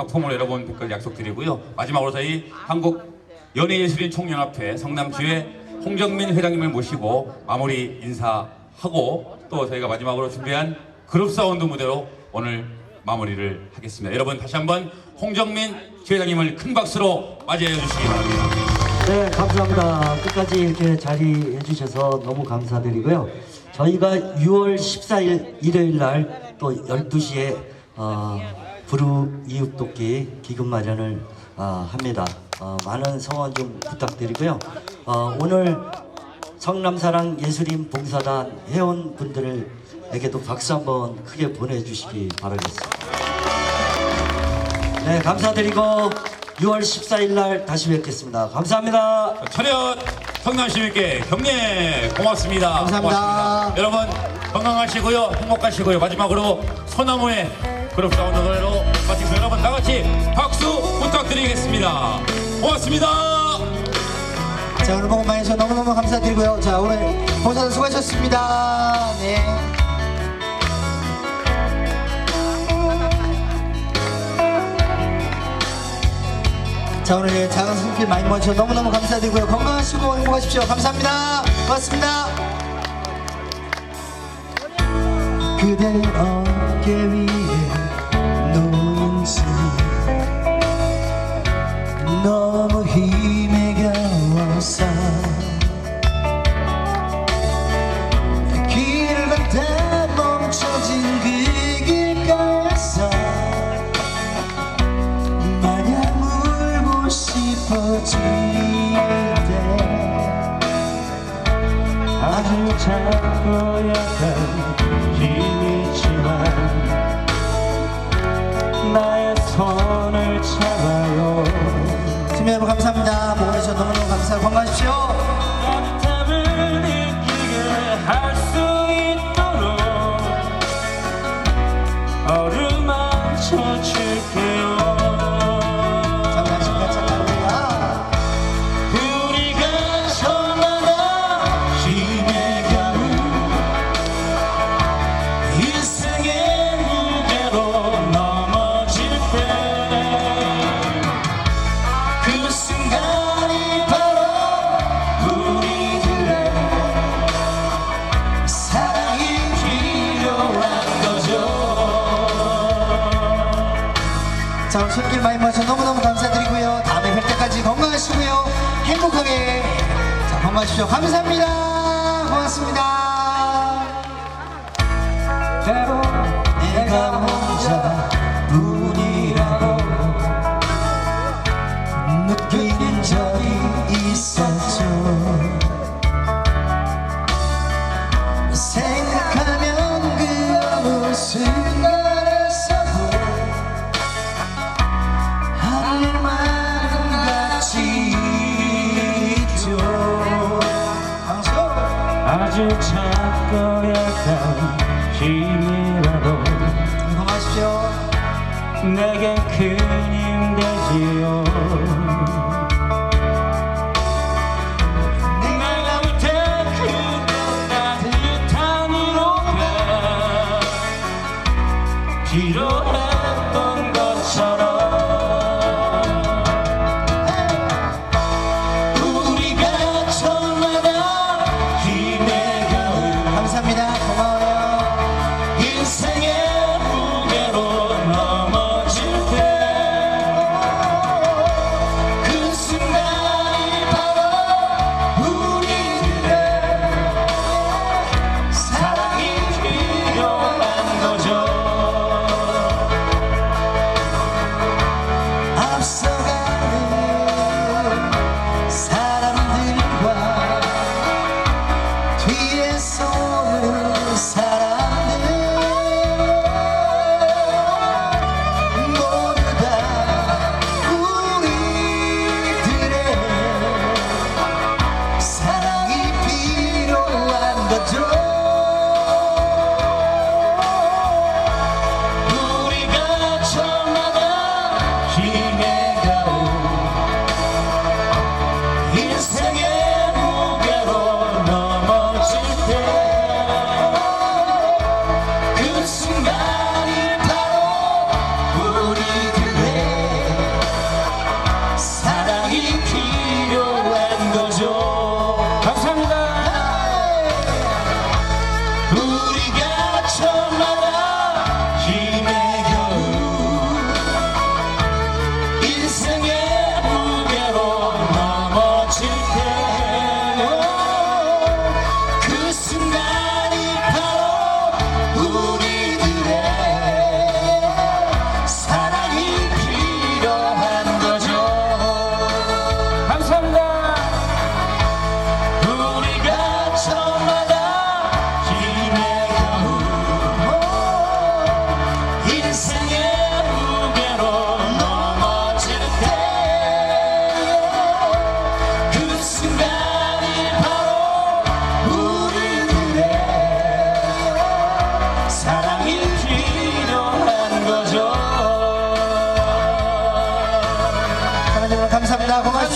작품을 여러분 댓글 약속드리고요. 마지막으로 저희 한국 연예예술인 총연합회 성남주의 홍정민 회장님을 모시고 마무리 인사하고 또 저희가 마지막으로 준비한 그룹 사운드 무대로 오늘 마무리를 하겠습니다. 여러분 다시 한번 홍정민 주회장님을 큰 박수로 맞이해 주시기 바랍니다. 네, 감사합니다. 끝까지 이렇게 자리해 주셔서 너무 감사드리고요. 저희가 6월 14일 일요일 날 또 12시에 어, 부르 이웃돕기 기금 마련을 어, 합니다. 어, 많은 성원 좀 부탁드리고요. 어, 오늘 성남사랑 예술인 봉사단 회원분들에게도 박수 한번 크게 보내주시기 바라겠습니다. 네, 감사드리고 6월 14일 날 다시 뵙겠습니다. 감사합니다. 차렷 성남 시민께 격려 고맙습니다. 감사합니다. 고맙습니다. 여러분 건강하시고요 행복하시고요 마지막으로 소나무의 그룹 사운드 노래로 마치겠습니다. 여러분 다 같이 박수 부탁드리겠습니다. 고맙습니다. 자 오늘 보고 많이 해주셔서 너무너무 감사드리고요 자 오늘 봉사단 수고하셨습니다 네. 자 오늘 작은 손길 많이 모아주셔서 너무너무 감사드리고요 건강하시고 행복하십시오 감사합니다 고맙습니다 그대 어깨 위에 때 아주 작고 약한 힘이지만 나의 손을 잡아요 팀 여러분 감사합니다 보고 계셔서 너무너무 감사하고 건강하십시오 자 오늘 손길 많이 모아서 너무너무 감사드리고요. 다음에 뵐 때까지 건강하시고요. 행복하게. 자 건강하십시오. 감사합니다 작고 약한 힘이라도 건강하십시오. 내게 큰힘 되지요 years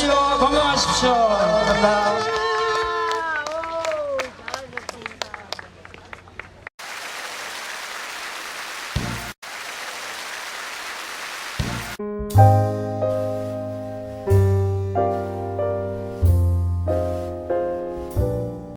고맙습니다. 건강하십시오. 감사합니다. 아